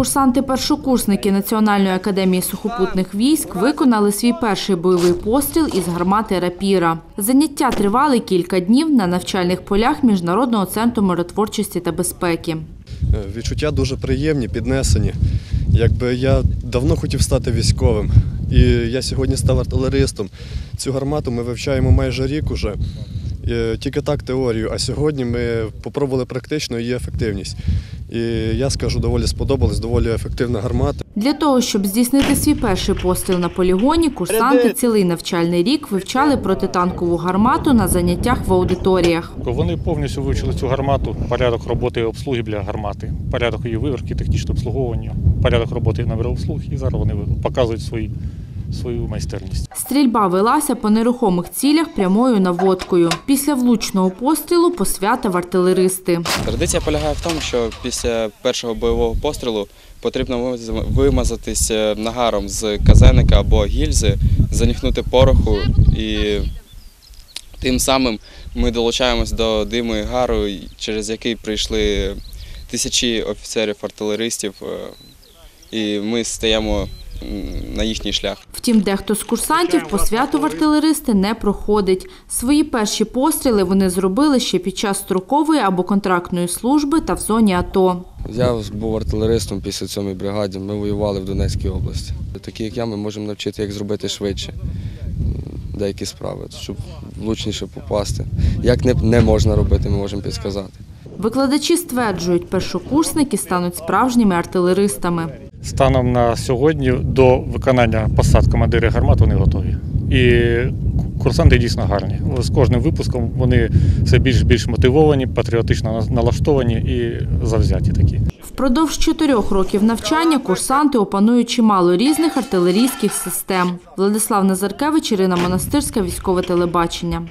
Курсанти-першокурсники Національної академії сухопутних військ виконали свій перший бойовий постріл із гармати рапіра. Заняття тривали кілька днів на навчальних полях Міжнародного центру миротворчості та безпеки. Е, Відчуття дуже приємні, піднесені. Якби я давно хотів стати військовим, і я сьогодні став артилеристом. Цю гармату ми вивчаємо майже рік уже. Е, Тільки так теорію, а сьогодні ми попробували практично її ефективність. І я скажу, доволі сподобалась, доволі ефективна гармата. Для того, щоб здійснити свій перший постріл на полігоні, курсанти цілий навчальний рік вивчали протитанкову гармату на заняттях в аудиторіях. Вони повністю вивчили цю гармату, порядок роботи і обслуги біля гармати, порядок її виверки, технічне обслуговування, порядок роботи на обслуг, і зараз вони показують свої, свою майстерність. Стрільба велася по нерухомих цілях прямою наводкою. Після влучного пострілу посвятив артилеристи. Традиція полягає в тому, що після першого бойового пострілу потрібно вимазатись е, нагаром з казеника або гільзи, занюхнути пороху і тим самим ми долучаємось до диму і гару, через який прийшли тисячі офіцерів-артилеристів, е, і ми стаємо на їхній шлях. Втім, дехто з курсантів посвяту в артилеристи не проходить. Свої перші постріли вони зробили ще під час строкової або контрактної служби та в зоні АТО. Я був артилеристом після цієї бригаді. Ми воювали в Донецькій області. Такі, як я, ми можемо навчити, як зробити швидше деякі справи, щоб влучніше попасти. Як не, не можна робити, ми можемо підказати. Викладачі стверджують, першокурсники стануть справжніми артилеристами. Станом на сьогодні до виконання посад командири гармат вони готові. І курсанти дійсно гарні. З кожним випуском вони все більш більш мотивовані, патріотично налаштовані і завзяті такі. Впродовж чотирьох років навчання курсанти опанують чимало різних артилерійських систем. Владислав Назаркевич, Ірина Монастирська, військове телебачення.